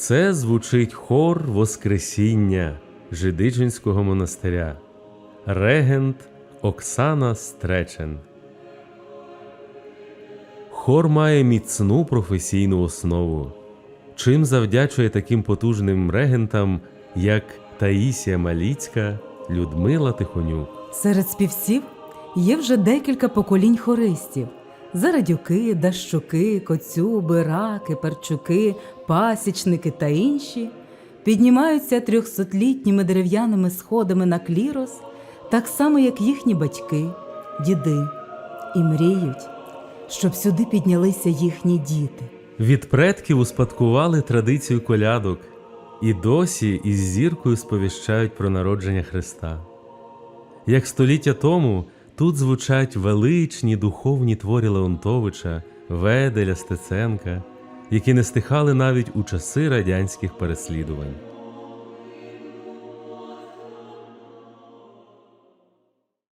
Це звучить хор Воскресіння Жидичинського монастиря, регент Оксана Стречен. Хор має міцну професійну основу, чим завдячує таким потужним регентам, як Таїсія Маліцька, Людмила Тихонюк. Серед співців є вже декілька поколінь хористів: Зарадюки, Дащуки, Коцюби, Раки, Перчуки, Пасічники та інші піднімаються трьохсотлітніми дерев'яними сходами на клірос, так само, як їхні батьки, діди, і мріють, щоб сюди піднялися їхні діти. Від предків успадкували традицію колядок і досі із зіркою сповіщають про народження Христа. Як століття тому тут звучать величні духовні твори Леонтовича, Веделя, Стеценка, які не стихали навіть у часи радянських переслідувань.